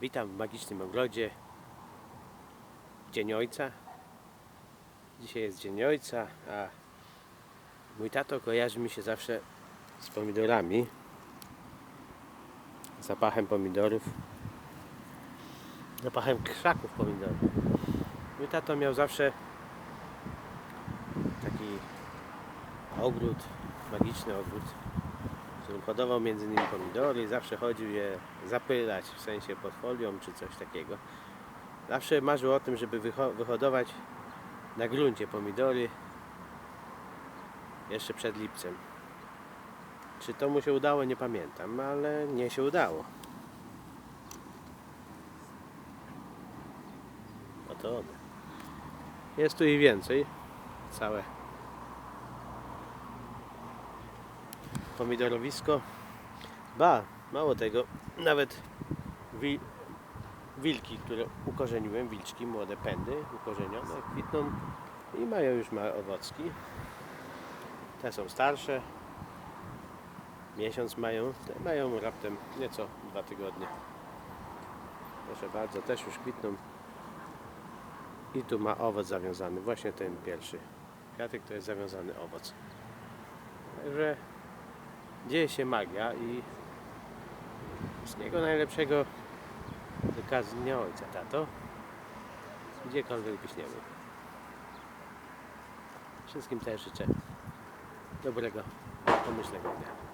Witam w magicznym ogrodzie. Dzień Ojca. Dzisiaj jest Dzień Ojca, a mój tato kojarzy mi się zawsze z pomidorami. Zapachem pomidorów. Zapachem krzaków pomidorów. Mój tato miał zawsze taki ogród, magiczny ogród, w którym hodował między innymi pomidory zawsze chodził je zapylać, w sensie pod folią czy coś takiego. Zawsze marzył o tym, żeby wyho- wyhodować na gruncie pomidory jeszcze przed lipcem. Czy to mu się udało, nie pamiętam, ale nie się udało. Oto one. Jest tu i więcej. Całe pomidorowisko. Ba, mało tego, nawet wi wilki, które ukorzeniłem, wilczki, młode pędy ukorzenione, kwitną i mają już małe owocki. Te są starsze, miesiąc mają, te mają raptem nieco dwa tygodnie. Proszę bardzo, też już kwitną. I tu ma owoc zawiązany, właśnie ten pierwszy. Kwiatek to jest zawiązany owoc. Także dzieje się magia i wszystkiego najlepszego z Dnia Ojca, tato. Gdziekolwiek byś nie był. Wszystkim też życzę dobrego, pomyślnego dnia.